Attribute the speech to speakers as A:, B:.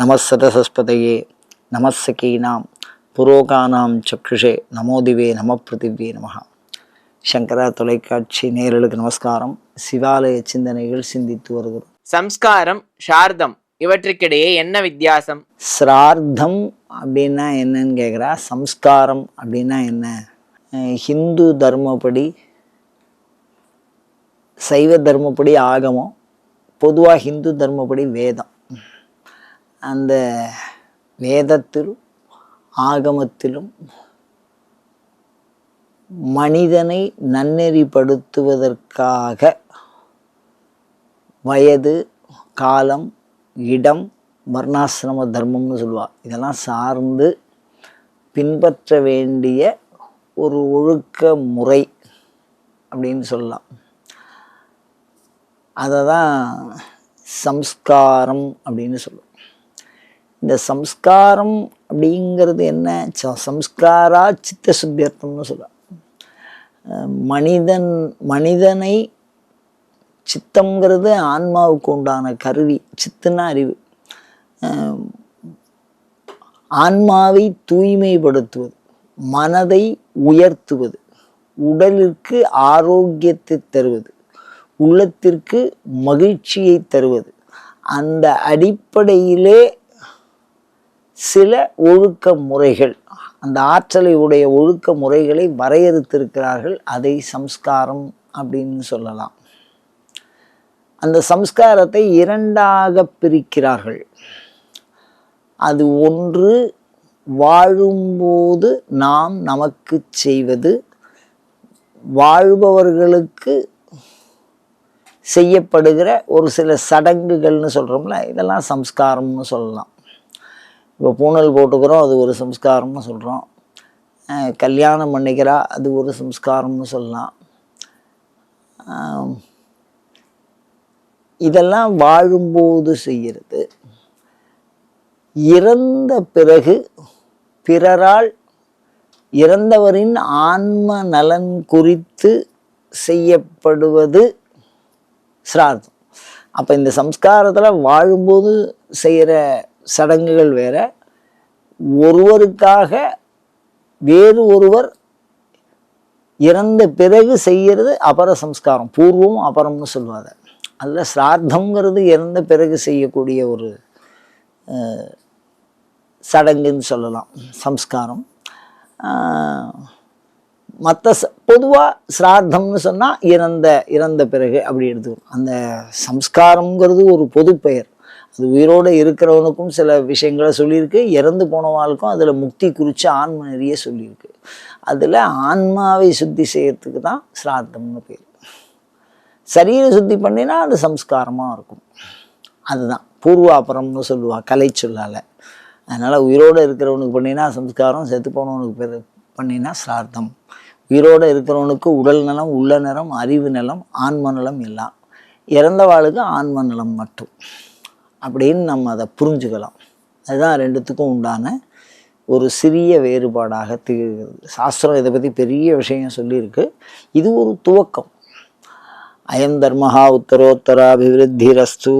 A: நமசதசஸ்பதையே நமசகீனாம் புரோகானாம் சக்ஷுஷே நமோதிவே நம பிருத்திவே நம சங்கரா தொலைக்காட்சி நேரலுக்கு நமஸ்காரம். சிவாலய சிந்தனைகள் சிந்தித்து வருகிறோம்.
B: சம்ஸ்காரம் சார்தம் இவற்றுக்கிடையே என்ன வித்தியாசம்?
A: சிரார்த்தம் அப்படின்னா என்னன்னு கேட்குறா சம்ஸ்காரம் அப்படின்னா என்ன? ஹிந்து தர்மப்படி சைவ தர்மப்படி ஆகமம் பொதுவாக ஹிந்து தர்மப்படி வேதம். அந்த வேதத்திலும் ஆகமத்திலும் மனிதனை நன்னெறிப்படுத்துவதற்காக வயது காலம் இடம் வர்ணாசிரம தர்மம்னு சொல்லுவாள் இதெல்லாம் சார்ந்து பின்பற்ற வேண்டிய ஒரு ஒழுக்க முறை அப்படின்னு சொல்லலாம். அதை தான் சம்ஸ்காரம் அப்படின்னு சொல்லுவோம். இந்த சம்ஸ்காரம் அப்படிங்கிறது என்ன? ச- சம்ஸ்காரா சித்த சுத்தியர்த்தம்னு சொல்லலாம் மனிதன் மனிதனை சித்தம்ங்கிறது ஆன்மாவுக்கு உண்டான கருவி சித்துன்னா அறிவு. ஆன்மாவை தூய்மைப்படுத்துவது மனதை உயர்த்துவது உடலிற்கு ஆரோக்கியத்தை தருவது உள்ளத்திற்கு மகிழ்ச்சியை தருவது. அந்த அடிப்படையிலே சில ஒழுக்க முறைகள் அந்த ஆற்றலை உடைய ஒழுக்க முறைகளை வரையறுத்திருக்கிறார்கள் அதை சம்ஸ்காரம் அப்படின்னு சொல்லலாம். அந்த சம்ஸ்காரத்தை இரண்டாக பிரிக்கிறார்கள். அது ஒன்று வாழும்போது நாம் நமக்கு செய்வது வாழ்பவர்களுக்கு செய்யப்படுகிற ஒரு சில சடங்குகள்னு சொல்கிறோம்ல இதெல்லாம் சம்ஸ்காரம்னு சொல்லலாம். இப்போ பூணல் போட்டுக்கிறோம் அது ஒரு சம்ஸ்காரம்னு சொல்கிறோம் கல்யாணம் பண்ணிக்கிறா அது ஒரு சம்ஸ்காரம்னு சொல்லலாம். இதெல்லாம் வாழும்போது செய்கிறது. இறந்த பிறகு பிறரால் இறந்தவரின் ஆன்ம நலன் குறித்து செய்யப்படுவது சிரார்த்தம். அப்போ இந்த சம்ஸ்காரத்தில் வாழும்போது செய்கிற சடங்குகள் வேற. ஒருவருக்காக வேறு ஒருவர் இறந்த பிறகு செய்கிறது அபர சம்ஸ்காரம் பூர்வம் அபரம்னு சொல்லுவாங்க. அதில் சிரார்த்தங்கிறது இறந்த பிறகு செய்யக்கூடிய ஒரு சடங்குன்னு சொல்லலாம் சம்ஸ்காரம். மற்ற ச பொதுவாக சிரார்த்தம்னு சொன்னால் இறந்த இறந்த பிறகு அப்படி எடுத்துக்கணும். அந்த சம்ஸ்காரங்கிறது ஒரு பொது பெயர் அது உயிரோடு இருக்கிறவனுக்கும் சில விஷயங்களை சொல்லியிருக்கு இறந்து போனவாளுக்கும் அதில் முக்தி குறித்து ஆன்ம நிறைய சொல்லியிருக்கு. அதில் ஆன்மாவை சுத்தி செய்யறதுக்கு தான் சிரார்த்தம்னு பேர். சரீர சுத்தி பண்ணினா அது சம்ஸ்காரமாக இருக்கும். அதுதான். பூர்வாபரம்னு சொல்லுவாள் கலை சொல்லால். அதனால் உயிரோடு இருக்கிறவனுக்கு பண்ணினா சம்ஸ்காரம் செத்து போனவனுக்கு பேர் பண்ணினா சிரார்த்தம். உயிரோடு இருக்கிறவனுக்கு உடல் நலம் உள்ள நலம் அறிவு நலம் ஆன்ம நலம் எல்லாம். இறந்தவாளுக்கு ஆன்ம நலம் மட்டும். அப்படின்னு நம்ம அதை புரிஞ்சுக்கலாம். அதுதான் ரெண்டுத்துக்கும் உண்டான ஒரு சிறிய வேறுபாடாக திகழ்கிறது. சாஸ்திரம் இதை பற்றி பெரிய விஷயம் சொல்லியிருக்கு. இது ஒரு துவக்கம். அயம் தர்மஹா உத்தரோத்தராபிவிருத்திரஸ்து.